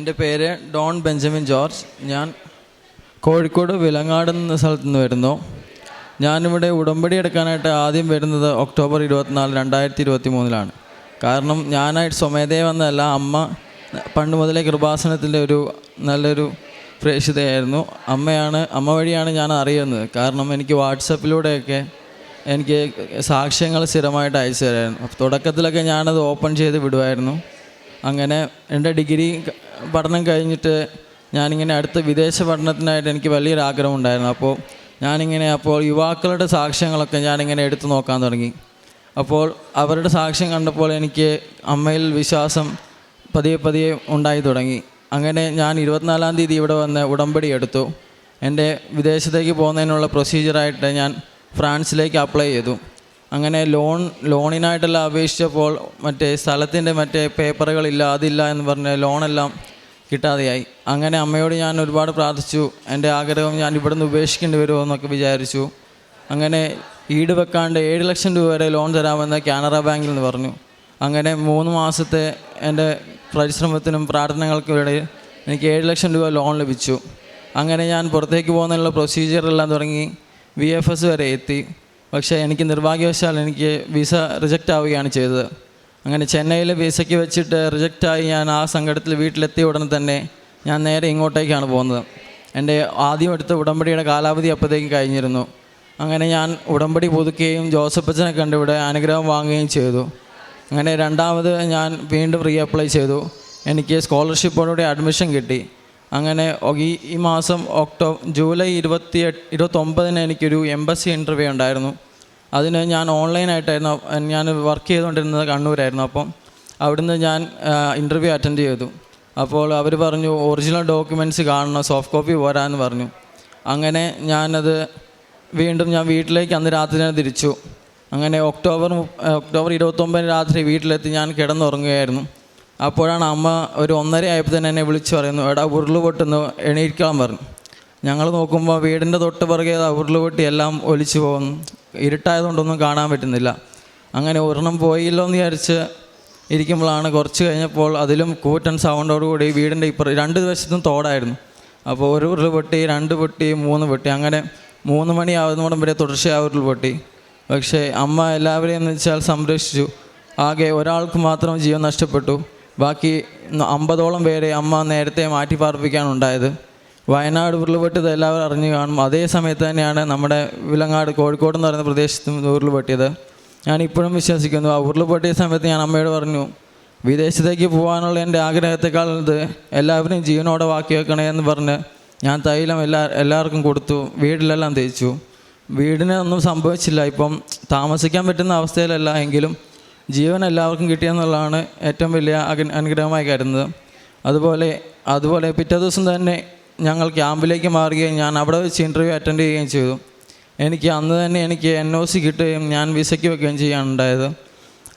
എന്റെ പേര് Don Benjamin George. ഞാൻ കോഴിക്കോട് വിലങ്ങാട് എന്ന സ്ഥലത്ത് നിന്ന് വരുന്നു. ഞാനിവിടെ ഉടമ്പടി എടുക്കാനായിട്ട് ആദ്യം വരുന്നത് ഒക്ടോബർ ഇരുപത്തിനാല് രണ്ടായിരത്തി ഇരുപത്തി മൂന്നിലാണ് കാരണം ഞാനായിട്ട് സ്വമേധയെ വന്നതല്ല അമ്മ പണ്ട് മുതലേ കൃപാസനത്തിന്റെ ഒരു നല്ലൊരു പ്രേക്ഷിതയായിരുന്നു. അമ്മയാണ് അമ്മ വഴിയാണ് ഞാൻ അറിയുന്നത്. കാരണം എനിക്ക് വാട്സപ്പിലൂടെയൊക്കെ എനിക്ക് സാക്ഷ്യങ്ങൾ സ്ഥിരമായിട്ട് അയച്ചു തരായിരുന്നു. തുടക്കത്തിലൊക്കെ ഞാനത് ഓപ്പൺ ചെയ്ത് വിടുമായിരുന്നു അങ്ങനെ എന്റെ ഡിഗ്രി പഠനം കഴിഞ്ഞിട്ട് ഞാനിങ്ങനെ അടുത്ത വിദേശ പഠനത്തിനായിട്ട് എനിക്ക് വലിയൊരു ആഗ്രഹം ഉണ്ടായിരുന്നു അപ്പോൾ ഞാനിങ്ങനെ അപ്പോൾ യുവാക്കളുടെ സാക്ഷ്യങ്ങളൊക്കെ ഞാനിങ്ങനെ എടുത്തു നോക്കാൻ തുടങ്ങി. അപ്പോൾ അവരുടെ സാക്ഷ്യം കണ്ടപ്പോൾ എനിക്ക് അമ്മയിൽ വിശ്വാസം പതിയെ പതിയെ ഉണ്ടായി തുടങ്ങി. അങ്ങനെ ഞാൻ ഇരുപത്തിനാലാം തീയതി ഇവിടെ വന്ന് ഉടമ്പടി എടുത്തു. എന്റെ വിദേശത്തേക്ക് പോകുന്നതിനുള്ള പ്രൊസീജിയറായിട്ട് ഞാൻ ഫ്രാൻസിലേക്ക് അപ്ലൈ ചെയ്തു. അങ്ങനെ ലോൺ ലോണിനായിട്ടെല്ലാം അപേക്ഷിച്ചപ്പോൾ മറ്റേ സ്ഥലത്തിന്റെ മറ്റേ പേപ്പറുകളില്ല അതില്ല എന്ന് പറഞ്ഞ് ലോണെല്ലാം കിട്ടാതെയായി. അങ്ങനെ അമ്മയോട് ഞാൻ ഒരുപാട് പ്രാർത്ഥിച്ചു. എന്റെ ആഗ്രഹം ഞാൻ ഇവിടുന്ന് ഉപേക്ഷിക്കേണ്ടി വരുമോ എന്നൊക്കെ വിചാരിച്ചു. അങ്ങനെ ഈട് വെക്കാണ്ട് ഏഴ് ലക്ഷം രൂപ വരെ ലോൺ തരാമെന്ന് കാനറ ബാങ്കിൽ നിന്ന് പറഞ്ഞു. അങ്ങനെ മൂന്ന് മാസത്തെ എന്റെ പരിശ്രമത്തിനും പ്രാർത്ഥനകൾക്കും ഇടയിൽ എനിക്ക് ഏഴ് ലക്ഷം രൂപ ലോൺ ലഭിച്ചു. അങ്ങനെ ഞാൻ പുറത്തേക്ക് പോകുന്നതിനുള്ള പ്രൊസീജിയറെല്ലാം തുടങ്ങി വി എഫ് എസ് വരെ എത്തി. പക്ഷേ എനിക്ക് നിർഭാഗ്യവശാൽ എനിക്ക് വിസ റിജക്റ്റ് ആവുകയാണ് ചെയ്തത്. അങ്ങനെ ചെന്നൈയിൽ വിസയ്ക്ക് വെച്ചിട്ട് റിജക്റ്റായി ഞാൻ ആ സങ്കടത്തിൽ വീട്ടിലെത്തിയ ഉടനെ തന്നെ ഞാൻ നേരെ ഇങ്ങോട്ടേക്കാണ് പോകുന്നത്. എന്റെ ആദ്യം എടുത്ത ഉടമ്പടിയുടെ കാലാവധി അപ്പോഴത്തേക്കും കഴിഞ്ഞിരുന്നു. അങ്ങനെ ഞാൻ ഉടമ്പടി പുതുക്കുകയും ജോസഫച്ചനെ കണ്ടിവിടെ അനുഗ്രഹം വാങ്ങുകയും ചെയ്തു. അങ്ങനെ രണ്ടാമത് ഞാൻ വീണ്ടും റീ അപ്ലൈ ചെയ്തു. എനിക്ക് സ്കോളർഷിപ്പോടുകൂടി അഡ്മിഷൻ കിട്ടി. അങ്ങനെ ഈ ഈ മാസം ഒക്ടോബർ ജൂലൈ ഇരുപത്തി എട്ട് ഇരുപത്തൊമ്പതിന് എനിക്കൊരു എംബസി ഇന്റർവ്യൂ ഉണ്ടായിരുന്നു. അതിന് ഞാൻ ഓൺലൈനായിട്ടായിരുന്നു ഞാൻ വർക്ക് ചെയ്തുകൊണ്ടിരുന്നത് കണ്ണൂരായിരുന്നു. അപ്പം അവിടുന്ന് ഞാൻ ഇന്റർവ്യൂ അറ്റൻഡ് ചെയ്തു. അപ്പോൾ അവർ പറഞ്ഞു ഒറിജിനൽ ഡോക്യുമെന്റ്സ് കാണണം സോഫ്റ്റ് കോപ്പി പോരാന്ന് പറഞ്ഞു. അങ്ങനെ ഞാനത് വീണ്ടും ഞാൻ വീട്ടിലേക്ക് അന്ന് രാത്രി തന്നെ തിരിച്ചു. അങ്ങനെ ഒക്ടോബർ ഒക്ടോബർ ഇരുപത്തൊമ്പതിന് രാത്രി വീട്ടിലെത്തി ഞാൻ കിടന്നുറങ്ങുകയായിരുന്നു. അപ്പോഴാണ് അമ്മ ഒരു ഒന്നര ആയപ്പോൾ തന്നെ എന്നെ വിളിച്ചു പറയുന്നു എടാ ഉരുൾ പൊട്ടുന്നു എണീക്കാൻ പറഞ്ഞു. ഞങ്ങൾ നോക്കുമ്പോൾ വീടിന്റെ തൊട്ട് പുറകെ ഉരുൾ പൊട്ടി എല്ലാം ഒലിച്ചു പോകുന്നു. ഇരുട്ടായതുകൊണ്ടൊന്നും കാണാൻ പറ്റുന്നില്ല. അങ്ങനെ ഒരെണ്ണം പോയില്ലോ എന്ന് വിചാരിച്ച് ഇരിക്കുമ്പോഴാണ് കുറച്ച് കഴിഞ്ഞപ്പോൾ അതിലും കൂറ്റൻ സൗണ്ടോടുകൂടി വീടിന്റെ ഇപ്പുറ രണ്ട് വശത്തും തോടായിരുന്നു. അപ്പോൾ ഒരു ഉരുൾ പൊട്ടി രണ്ട് പൊട്ടി മൂന്ന് പൊട്ടി അങ്ങനെ മൂന്ന് മണിയാവുന്നോടം വരെ തുടർച്ചയായ ഉരുൾ പൊട്ടി. പക്ഷേ അമ്മ എല്ലാവരെയും എന്ന് വെച്ചാൽ സംരക്ഷിച്ചു. ആകെ ഒരാൾക്ക് മാത്രം ജീവൻ നഷ്ടപ്പെട്ടു. ബാക്കി അമ്പതോളം പേരെ അമ്മ നേരത്തെ മാറ്റി പാർപ്പിക്കാനുണ്ടായത് വയനാട് ഉരുൾപൊട്ടിയത് എല്ലാവരും അറിഞ്ഞു കാണും. അതേ സമയത്ത് തന്നെയാണ് നമ്മുടെ വിലങ്ങാട് കോഴിക്കോട് എന്ന് പറയുന്ന പ്രദേശത്തും ഉരുൾപൊട്ടിയത്. ഞാൻ ഇപ്പോഴും വിശ്വസിക്കുന്നു. ആ ഉരുൾപൊട്ടിയ സമയത്ത് ഞാൻ അമ്മയോട് പറഞ്ഞു വിദേശത്തേക്ക് പോകാനുള്ള എന്റെ ആഗ്രഹത്തെക്കാൾ ഇത് എല്ലാവരും ജീവനോടെ ബാക്കി വെക്കണേ എന്ന് പറഞ്ഞ് ഞാൻ തൈലം എല്ലാ എല്ലാവർക്കും കൊടുത്തു വീട്ടിലെല്ലാം തേച്ചു. വീടിന് ഒന്നും സംഭവിച്ചില്ല. ഇപ്പം താമസിക്കാൻ പറ്റുന്ന അവസ്ഥയിലല്ല എങ്കിലും ജീവൻ എല്ലാവർക്കും കിട്ടിയെന്നുള്ളതാണ് ഏറ്റവും വലിയ അനുഗ്രഹമായി കരുതുന്നത്. അതുപോലെ അതുപോലെ പിറ്റേ ദിവസം തന്നെ ഞങ്ങൾ ക്യാമ്പിലേക്ക് മാറുകയും ഞാൻ അവിടെ വെച്ച് ഇന്റർവ്യൂ അറ്റൻഡ് ചെയ്യുകയും ചെയ്തു. എനിക്ക് അന്ന് തന്നെ എനിക്ക് എൻ ഒ സി കിട്ടുകയും ഞാൻ വിസയ്ക്ക് വെക്കുകയും ചെയ്യാനുണ്ടായത്.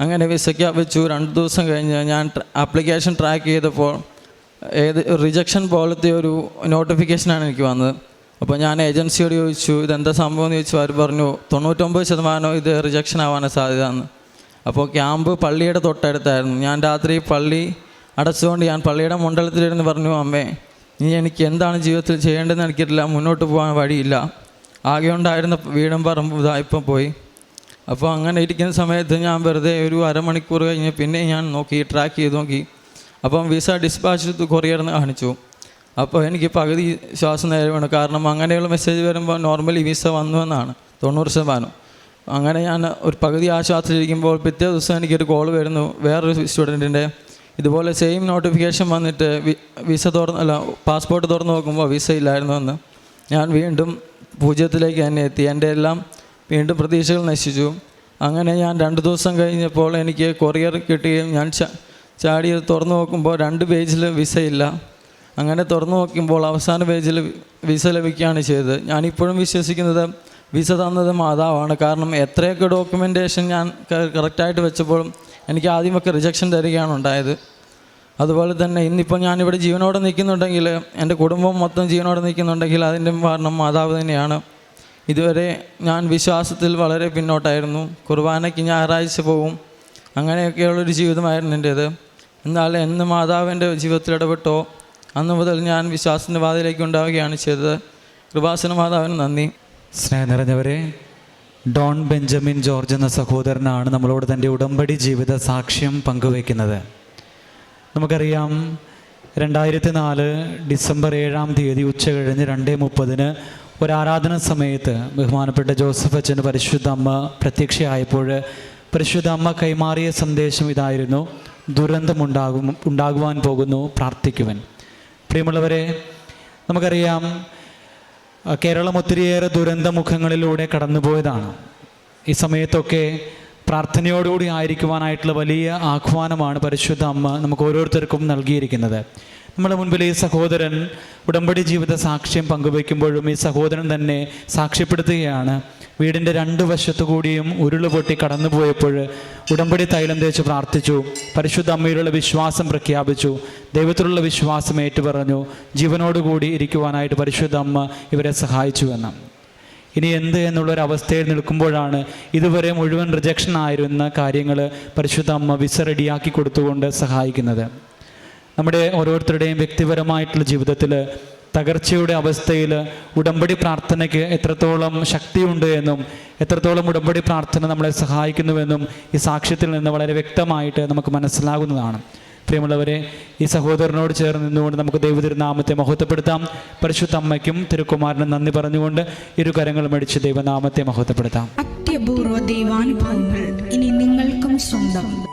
അങ്ങനെ വിസയ്ക്ക് വെച്ചു. രണ്ട് ദിവസം കഴിഞ്ഞ് ഞാൻ ആപ്ലിക്കേഷൻ ട്രാക്ക് ചെയ്തപ്പോൾ ഏത് റിജക്ഷൻ പോലത്തെ ഒരു നോട്ടിഫിക്കേഷനാണ് എനിക്ക് വന്നത്. അപ്പോൾ ഞാൻ ഏജൻസിയോട് ചോദിച്ചു ഇതെന്താ സംഭവം? എന്ന് ചോദിച്ചു. അവർ പറഞ്ഞു തൊണ്ണൂറ്റൊമ്പത് ശതമാനം ഇത് റിജക്ഷൻ ആവാനാണ് സാധ്യത എന്ന് അപ്പോൾ ക്യാമ്പ് പള്ളിയുടെ തൊട്ടടുത്തായിരുന്നു. ഞാൻ രാത്രി പള്ളി അടച്ചുകൊണ്ട് ഞാൻ പള്ളിയുടെ മണ്ഡലത്തിലിരുന്ന് പറഞ്ഞു അമ്മേ നീ എനിക്ക് എന്താണ് ജീവിതത്തിൽ ചെയ്യേണ്ടതെന്ന് എനിക്കറിയില്ല മുന്നോട്ട് പോകാൻ വഴിയില്ല. ആകെ ഉണ്ടായിരുന്ന വീടും പറമ്പും ഇതായിപ്പം പോയി. അപ്പോൾ അങ്ങനെ ഇരിക്കുന്ന സമയത്ത് ഞാൻ വെറുതെ ഒരു അരമണിക്കൂർ കഴിഞ്ഞ് പിന്നെ ഞാൻ നോക്കി ട്രാക്ക് ചെയ്ത് നോക്കി. അപ്പം വിസ ഡിസ്പാച്ച് കൊറിയർന്ന് കാണിച്ചു. അപ്പോൾ എനിക്ക് പകുതി ശ്വാസം നേരെ വീണു കാരണം അങ്ങനെയുള്ള മെസ്സേജ് വരുമ്പോൾ നോർമലി വിസ വന്നു എന്നാണ്. തൊണ്ണൂറ് ശതമാനം. അങ്ങനെ ഞാൻ ഒരു പകുതി ആശ്വാസത്തിലിരിക്കുമ്പോൾ പിറ്റേ ദിവസം എനിക്കൊരു കോൾ വരുന്നു. വേറൊരു സ്റ്റുഡന്റിന്റെ ഇതുപോലെ സെയിം നോട്ടിഫിക്കേഷൻ വന്നിട്ട് വിസ തുറന്ന് അല്ല പാസ്പോർട്ട് തുറന്ന് നോക്കുമ്പോൾ വിസ ഇല്ലായിരുന്നുവെന്ന് ഞാൻ വീണ്ടും പൂജ്യത്തിലേക്ക് തന്നെ എത്തി. എന്റെ എല്ലാം വീണ്ടും പ്രതീക്ഷകൾ നശിച്ചു. അങ്ങനെ ഞാൻ രണ്ട് ദിവസം കഴിഞ്ഞപ്പോൾ എനിക്ക് കൊറിയർ കിട്ടുകയും ഞാൻ ചാടി തുറന്നു നോക്കുമ്പോൾ രണ്ട് പേജിൽ വിസ ഇല്ല. അങ്ങനെ തുറന്നു നോക്കുമ്പോൾ അവസാന പേജിൽ വിസ ലഭിക്കുകയാണ് ചെയ്തത്. ഞാനിപ്പോഴും വിശ്വസിക്കുന്നത് വിസ തന്നത് മാതാവാണ്. കാരണം എത്രയൊക്കെ ഡോക്യുമെന്റേഷൻ ഞാൻ കറക്റ്റായിട്ട് വെച്ചപ്പോഴും എനിക്ക് ആദ്യമൊക്കെ റിജക്ഷൻ തരികയാണ് ഉണ്ടായത്. അതുപോലെ തന്നെ ഇന്നിപ്പോൾ ഞാനിവിടെ ജീവനോടെ നിൽക്കുന്നുണ്ടെങ്കിൽ എന്റെ കുടുംബം മൊത്തം ജീവനോടെ നിൽക്കുന്നുണ്ടെങ്കിൽ അതിന്റെ കാരണം മാതാവ് തന്നെയാണ്. ഇതുവരെ ഞാൻ വിശ്വാസത്തിൽ വളരെ പിന്നോട്ടായിരുന്നു. കുർബാനയ്ക്ക് ഞായറാഴ്ച പോവും. അങ്ങനെയൊക്കെയുള്ളൊരു ജീവിതമായിരുന്നു എന്റേത്. എന്നാൽ എന്ന് മാതാവിന്റെ ജീവിതത്തിൽ ഇടപെട്ടോ അന്ന് മുതൽ ഞാൻ വിശ്വാസത്തിന്റെ പാതയിലേക്ക് ഉണ്ടാവുകയാണ് ചെയ്തത്. കൃപാസന മാതാവിന് നന്ദി. സ്നേഹം നിറഞ്ഞവരെ ഡോൺ ബെഞ്ചമിൻ ജോർജ് എന്ന സഹോദരനാണ് നമ്മളോട് തന്റെ ഉടമ്പടി ജീവിത സാക്ഷ്യം പങ്കുവയ്ക്കുന്നത്. നമുക്കറിയാം രണ്ടായിരത്തി നാല് ഡിസംബർ ഏഴാം തീയതി ഉച്ച കഴിഞ്ഞ് രണ്ടേ മുപ്പതിന് ഒരു ആരാധന സമയത്ത് ബഹുമാനപ്പെട്ട ജോസഫ് അച്ഛന് പരിശുദ്ധ അമ്മ പ്രത്യക്ഷയായപ്പോൾ പരിശുദ്ധ അമ്മ കൈമാറിയ സന്ദേശം ഇതായിരുന്നു ദുരന്തമുണ്ടാകും ഉണ്ടാകുവാൻ പോകുന്നു പ്രാർത്ഥിക്കുവൻ. പ്രിയമുള്ളവരെ നമുക്കറിയാം കേരളം ഒത്തിരിയേറെ ദുരന്തമുഖങ്ങളിലൂടെ കടന്നുപോയതാണ്. ഈ സമയത്തൊക്കെ പ്രാർത്ഥനയോടുകൂടി ആയിരിക്കുവാനായിട്ടുള്ള വലിയ ആഹ്വാനമാണ് പരിശുദ്ധ അമ്മ നമുക്ക് ഓരോരുത്തർക്കും നൽകിയിരിക്കുന്നത്. നമ്മുടെ മുൻപിൽ ഈ സഹോദരൻ ഉടമ്പടി ജീവിത സാക്ഷ്യം പങ്കുവയ്ക്കുമ്പോഴും ഈ സഹോദരൻ തന്നെ സാക്ഷ്യപ്പെടുത്തുകയാണ്. വീടിന്റെ രണ്ട് വശത്തു കൂടിയും ഉരുൾ പൊട്ടി കടന്നുപോയപ്പോൾ ഉടമ്പടി തൈലം തേച്ച് പ്രാർത്ഥിച്ചു. പരിശുദ്ധ അമ്മയിലുള്ള വിശ്വാസം പ്രഖ്യാപിച്ചു. ദൈവത്തിലുള്ള വിശ്വാസം ഏറ്റുപറഞ്ഞു. ജീവനോടുകൂടി ഇരിക്കുവാനായിട്ട് പരിശുദ്ധ അമ്മ ഇവരെ സഹായിച്ചു എന്ന് ഇനി എന്ത് എന്നുള്ളൊരവസ്ഥയിൽ നിൽക്കുമ്പോഴാണ് ഇതുവരെ മുഴുവൻ റിജക്ഷൻ ആയിരുന്ന കാര്യങ്ങൾ പരിശുദ്ധ അമ്മ വിസ റെഡിയാക്കി കൊടുത്തുകൊണ്ട് സഹായിക്കുന്നത്. നമ്മുടെ ഓരോരുത്തരുടെയും വ്യക്തിപരമായിട്ടുള്ള ജീവിതത്തിൽ തകർച്ചയുടെ അവസ്ഥയിൽ ഉടമ്പടി പ്രാർത്ഥനയ്ക്ക് എത്രത്തോളം ശക്തിയുണ്ട് എന്നും എത്രത്തോളം ഉടമ്പടി പ്രാർത്ഥന നമ്മളെ സഹായിക്കുന്നുവെന്നും ഈ സാക്ഷ്യത്തിൽ നിന്ന് വളരെ വ്യക്തമായിട്ട് നമുക്ക് മനസ്സിലാകുന്നതാണ്. പ്രിയമുള്ളവരെ ഈ സഹോദരനോട് ചേർന്ന് നിന്നുകൊണ്ട് നമുക്ക് ദൈവതിരുനാമത്തെ മഹത്വപ്പെടുത്താം. പരിശുദ്ധ അമ്മയ്ക്കും തിരുക്കുമാരനും നന്ദി പറഞ്ഞുകൊണ്ട് ഇരു കരങ്ങളും അടിച്ച് ദൈവനാമത്തെ മഹത്വപ്പെടുത്താം. അത്യപൂർവ ദൈവാനുഭവങ്ങൾ ഇനി നിങ്ങൾക്കും സ്വന്തം.